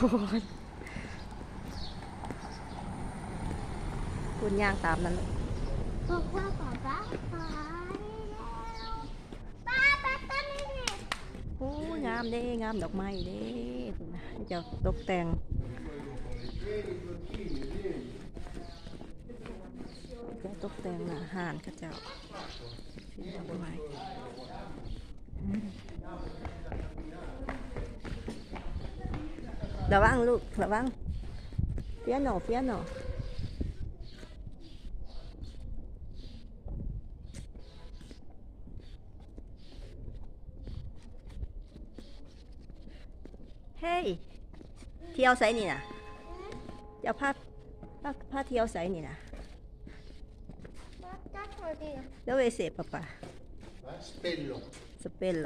คนคุณย่างตามนั้นเลยบอกว่าป๊าป๊าขายแล้วป้าป้าต้นนี้เนี่ยโอ้งามเด้งามดอกไม้เด้คุณนะเจะตกแต่งจะตกแต่งอาหารเข้าเจ้าชิ้นดอกไม้ ระวังลูกระวังเปียโนเปียโนเฮ้ยเที่ยวไสนี่นะเจ้าพาพาพาเที่ยวไสนี่นะป้าจ้าพอดีแล้วเวเสปะปะ Spello. สเปน